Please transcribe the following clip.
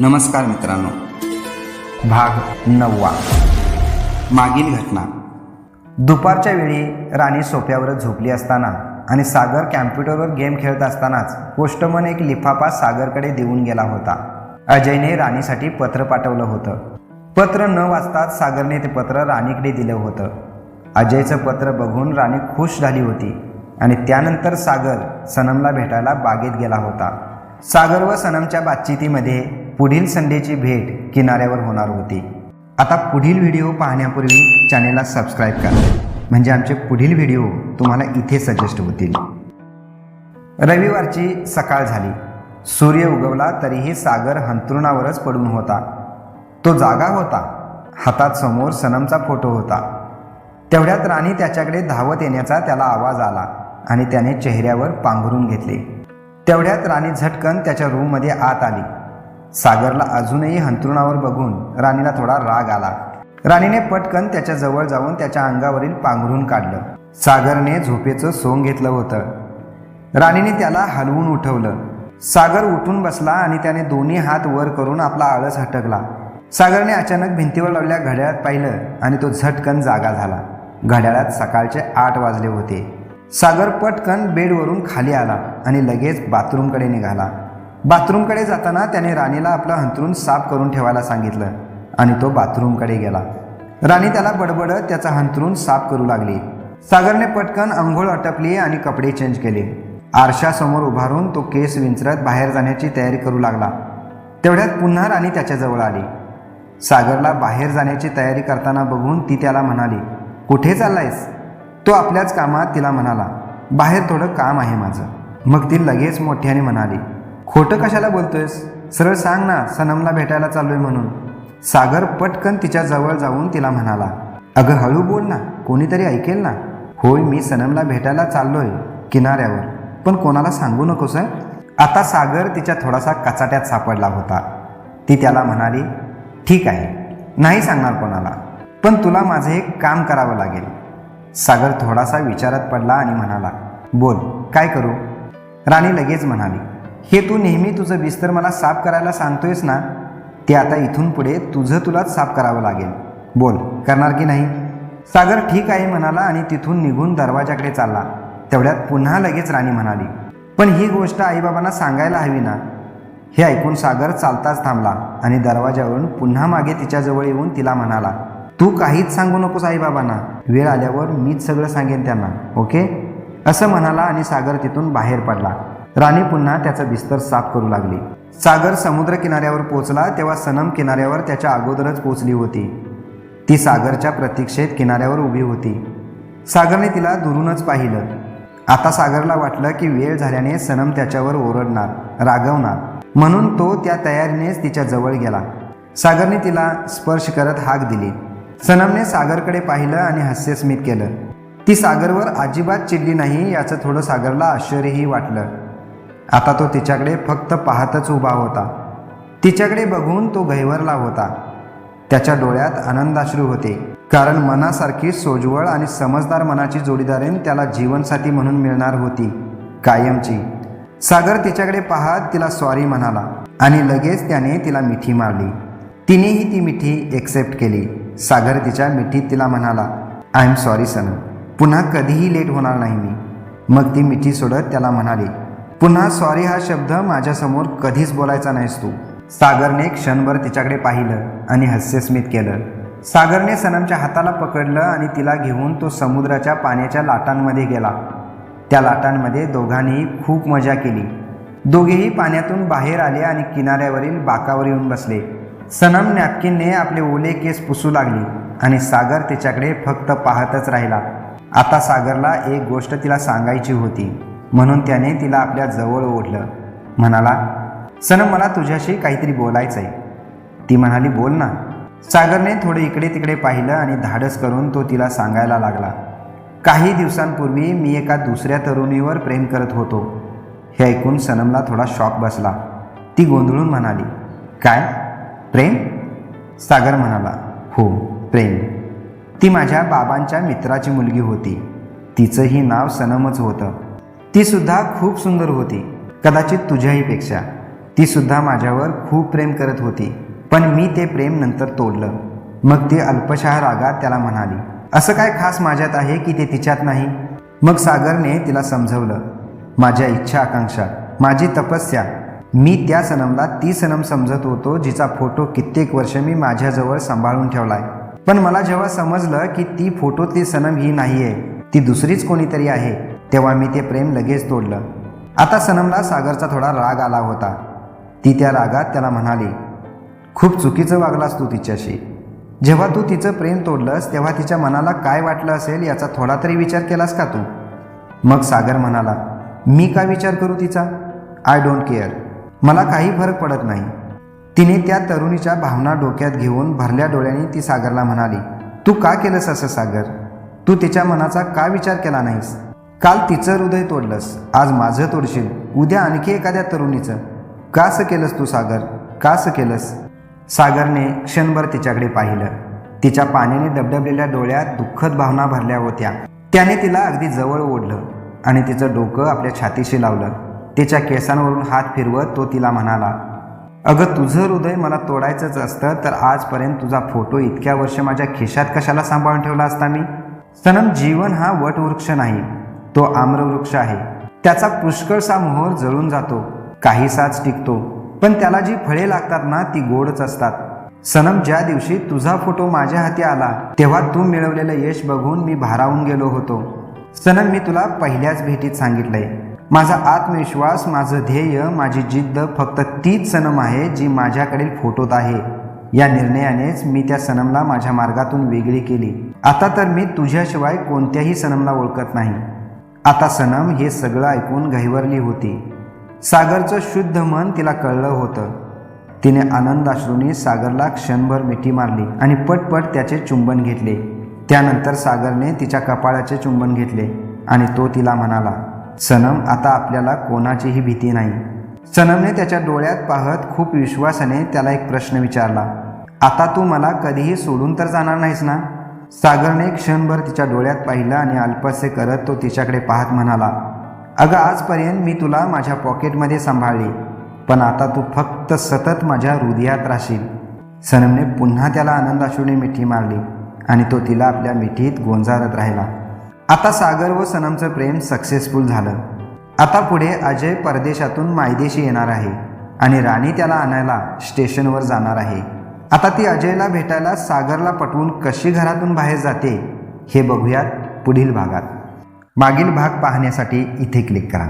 नमस्कार मित्रांनो. भाग नववा. मागील घटना. दुपारच्या वेळी राणी सोफ्यावर झोपली असताना आणि सागर कॅम्प्युटरवर गेम खेळत असतानाच पोस्टमन एक लिफाफा सागरकडे देऊन गेला होता. अजयने राणीसाठी पत्र पाठवलं होतं. पत्र न वाचताच सागरने ते पत्र राणीकडे दिलं होतं. अजयचं पत्र बघून राणी खुश झाली होती आणि त्यानंतर सागर सनमला भेटायला बागेत गेला होता. सागर व सनमच्या बातचितीमध्ये पुढील संडेची भेट किनाऱ्यावर होणार होती. आता पुढील व्हिडिओ पाहण्यापूर्वी चॅनेलला सबस्क्राईब करा. म्हणजे आमचे पुढील व्हिडिओ तुम्हाला इथे सजेस्ट होतील. रविवारची सकाळ झाली. सूर्य उगवला तरीही सागर हंतरुणावरच पडून होता. तो जागा होता. हातात समोर सनमचा फोटो होता. तेवढ्यात राणी त्याच्याकडे धावत येण्याचा त्याला आवाज आला आणि त्याने चेहऱ्यावर पांघरून घेतले. तेवढ्यात राणी झटकन त्याच्या रूममध्ये आत आली. सागरला अजूनही हंतरुणावर बघून राणीला थोडा राग आला. राणीने पटकन त्याच्याजवळ जाऊन त्याच्या अंगावरील पांघरून काढलं. सागरने झोपेचं सोंग घेतलं होतं. राणीने त्याला हलवून उठवलं. सागर उठून बसला आणि त्याने दोन्ही हात वर करून आपला आळस हटकला. सागरने अचानक भिंतीवर लावल्या घड्याळात पाहिलं आणि तो झटकन जागा झाला. घड्याळात सकाळचे आठ वाजले होते. सागर पटकन बेडवरून खाली आला आणि लगेच बाथरूमकडे निघाला. बाथरूमकडे जाताना त्याने राणीला आपलं हंतरून साफ करून ठेवायला सांगितलं आणि तो बाथरूमकडे गेला. राणी त्याला बडबडत त्याचा हंतरून साफ करू लागली. सागरने पटकन अंघोळ अटपली आणि कपडे चेंज केले. आरशासमोर उभारून तो केस विंचरत बाहेर जाण्याची तयारी करू लागला. तेवढ्यात पुन्हा राणी त्याच्याजवळ आली. सागरला बाहेर जाण्याची तयारी करताना बघून ती त्याला म्हणाली कुठे चाललायस? तो आपल्याच कामात तिला म्हणाला बाहेर थोडं काम आहे माझं. मग ती लगेच मोठ्याने म्हणाली खोटं कशाला बोलतोयस? सरळ सांग ना सनमला भेटायला चाललोय म्हणून. सागर पटकन तिच्या जवळ जाऊन तिला म्हणाला अगं हळू बोल ना कोणीतरी ऐकेल ना. होय मी सनमला भेटायला चाललोय किनाऱ्यावर. पण कोणाला सांगू नकोस सर आता सागर तिच्या थोडासा कचाट्यात सापडला होता. ती त्याला म्हणाली ठीक आहे नाही सांगणार कोणाला पण तुला माझं एक काम करावं लागेल. सागर थोडासा विचारात पडला आणि म्हणाला बोल काय करू? राणी लगेच म्हणाली हे तू नेहमी तुझं बिस्तर मला साफ करायला सांगतोयस ना ते आता इथून पुढे तुझं तुलाच साफ करावं लागेल. बोल करणार की नाही? सागर ठीक आहे म्हणाला आणि तिथून निघून दरवाजाकडे चालला. तेवढ्यात पुन्हा लगेच राणी म्हणाली पण ही गोष्ट आईबाबांना सांगायला हवी ना? हे ऐकून सागर चालताच थांबला आणि दरवाजावरून पुन्हा मागे तिच्याजवळ येऊन तिला म्हणाला तू काहीच सांगू नकोस आईबाबांना. वेळ आल्यावर मीच सगळं सांगेन त्यांना ओके? असं म्हणाला आणि सागर तिथून बाहेर पडला. राणी पुन्हा त्याचं बिस्तर साफ करू लागली. सागर समुद्र किनाऱ्यावर पोचला तेव्हा सनम किनाऱ्यावर त्याच्या अगोदरच पोचली होती. ती सागरच्या प्रतीक्षेत किनाऱ्यावर उभी होती. सागरने तिला दुरूनच पाहिलं. आता सागरला वाटलं की वेळ झाल्याने सनम त्याच्यावर ओरडणार रागवणार. म्हणून तो त्या तयारीनेच तिच्या जवळ गेला. सागरने तिला स्पर्श करत हाक दिली. सनमने सागरकडे पाहिलं आणि हास्यस्मित केलं. ती सागरवर अजिबात चिडली नाही याचं थोडं सागरला आश्चर्यही वाटलं. आता तो तिच्याकडे फक्त पाहतच उभा होता. तिच्याकडे बघून तो गैवरला होता. त्याच्या डोळ्यात आनंदाश्रू होते. कारण मनासारखी सोजवळ आणि समजदार मनाची जोडीदारीन त्याला जीवनसाथी म्हणून मिळणार होती. कायमची. सागर तिच्याकडे पाहत तिला सॉरी म्हणाला. आणि लगेच त्याने तिला मिठी मारली. तिनेही ती मिठी एक्सेप्ट केली. सागर तिच्या मिठीत तिला म्हणाला आय एम सॉरी सन. पुन्हा कधीही लेट होणार नाही मी. मग ती मिठी सोडत त्याला म्हणाली पुन्हा सॉरी हा शब्द माझ्यासमोर कधीच बोलायचा नाहीस तू. सागरने क्षणभर तिच्याकडे पाहिलं आणि हास्यस्मित केलं. सागरने सनमच्या हाताला पकडलं आणि तिला घेऊन तो समुद्राच्या पाण्याच्या लाटांमध्ये गेला. त्या लाटांमध्ये दोघांनीही खूप मजा केली. दोघेही पाण्यातून बाहेर आले आणि किनाऱ्यावरील बाकावर येऊन बसले. सनम नॅपकिनने आपले ओले केस पुसू लागली आणि सागर तिच्याकडे फक्त पाहतच राहिला. आता सागरला एक गोष्ट तिला सांगायची होती. म्हणून त्याने तिला आपल्या जवळ ओढलं. म्हणाला सनम मला तुझ्याशी काहीतरी बोलायचं आहे ती म्हणाली बोल ना. सागरने थोडे इकडे तिकडे पाहिलं आणि धाडस करून तो तिला सांगायला लागला काही दिवसांपूर्वी मी एका दुसऱ्या तरुणीवर प्रेम करत होतो. हे ऐकून सनमला थोडा शॉक बसला. ती गोंधळून म्हणाली काय? प्रेम? सागर म्हणाला हो प्रेम. ती माझ्या बाबांच्या मित्राची मुलगी होती. तिचंही नाव सनमच होतं. ती सुद्धा खूप सुंदर होती. कदाचित तुझ्याही पेक्षा. ती सुद्धा माझ्यावर खूप प्रेम करत होती. पण मी ते प्रेम नंतर तोडलं. मग ती अल्पशाह रागात त्याला म्हणाली असं काय खास माझ्यात आहे की ते तिच्यात नाही? मग सागरने तिला समजवलं माझ्या इच्छा आकांक्षा माझी तपस्या. मी त्या सनमला ती सनम समजत होतो जिचा फोटो कित्येक वर्ष मी माझ्याजवळ सांभाळून ठेवलाय. पण मला जेव्हा समजलं की ती फोटोतली सनम ही नाही आहे ती दुसरीच कोणीतरी आहे तेव्हा मी ते प्रेम लगेच तोडलं. आता सनमला सागरचा थोडा राग आला होता. ती त्या रागात त्याला म्हणाली खूप चुकीचं वागलास तू तिच्याशी. जेव्हा तू तिचं प्रेम तोडलंस तेव्हा तिच्या मनाला काय वाटलं असेल याचा थोडा तरी विचार केलास का तू? मग सागर म्हणाला मी काय विचार करू तिचा? आय डोंट केअर मला काही फरक पडत नाही. तिने त्या तरुणीच्या भावना डोक्यात घेऊन भरल्या डोळ्यांनी ती सागरला म्हणाली तू का केलंस असं सागर? तू तिच्या मनाचा का विचार केला नाहीस? काल तिचं हृदय तोडलंस आज माझं तोडशील. उद्या आणखी एखाद्या तरुणीचं. का असं केलंस तू सागर? का असं केलंस? सागरने क्षणभर तिच्याकडे पाहिलं. तिच्या पाण्याने डबडबलेल्या डोळ्यात दुःखद भावना भरल्या होत्या. त्याने तिला अगदी जवळ ओढलं आणि तिचं डोकं आपल्या छातीशी लावलं. तिच्या केसांवरून हात फिरवत तो तिला म्हणाला अगं तुझं हृदय मला तोडायचंच असतं तर आजपर्यंत तुझा फोटो इतक्या वर्ष माझ्या खिशात कशाला सांभाळून ठेवला असता मी? सनम जीवन हा वटवृक्ष नाही. तो आम्रवृक्ष आहे. त्याचा पुष्कळसा मोहर जळून जातो काहीसाच टिकतो पण त्याला जी फळे लागतात ना ती गोडच असतात. सनम ज्या दिवशी तुझा फोटो माझ्या हाती आला तेव्हा तू मिळवलेलं यश बघून मी भारावून गेलो होतो. सनम मी तुला पहिल्याच भेटीत सांगितलंय. माझा आत्मविश्वास माझं ध्येय माझी जिद्द फक्त तीच सनम आहे जी माझ्याकडील फोटोत आहे. या निर्णयानेच मी त्या सनमला माझ्या मार्गातून वेगळी केली. आता तर मी तुझ्याशिवाय कोणत्याही सनमला ओळखत नाही. आता सनम हे सगळं ऐकून घाईवरली होती. सागरचं शुद्ध मन तिला कळलं होतं. तिने आनंदाश्रूंनी सागरला क्षणभर मिठी मारली आणि पटपट त्याचे चुंबन घेतले. त्यानंतर सागरने तिच्या कपाळाचे चुंबन घेतले आणि तो तिला म्हणाला सनम आता आपल्याला कोणाचीही भीती नाही. सनमने त्याच्या डोळ्यात पाहत खूप विश्वासाने त्याला एक प्रश्न विचारला आता तू मला कधीही सोडून तर जाणार नाहीस ना? सागरने क्षणभर तिच्या डोळ्यात पाहिलं आणि अल्पसे करत तो तिच्याकडे पाहत म्हणाला अगं आजपर्यंत मी तुला माझ्या पॉकेटमध्ये सांभाळली पण आता तू फक्त सतत माझ्या हृदयात राहशील. सनमने पुन्हा त्याला आनंदाश्रूने मिठी मारली आणि तो तिला आपल्या मिठीत गोंजारत राहिला. आता सागर व सनमचं प्रेम सक्सेसफुल झालं. आता पुढे अजय परदेशातून मायदेशी येणार आहे आणि राणी त्याला आणायला स्टेशनवर जाणार आहे. आता ती अजयला भेटायला सागरला पटवून कशी घरातून बाहेर जाते हे बघूयात पुढील भागात. मागील भाग पाहण्यासाठी इथे क्लिक करा.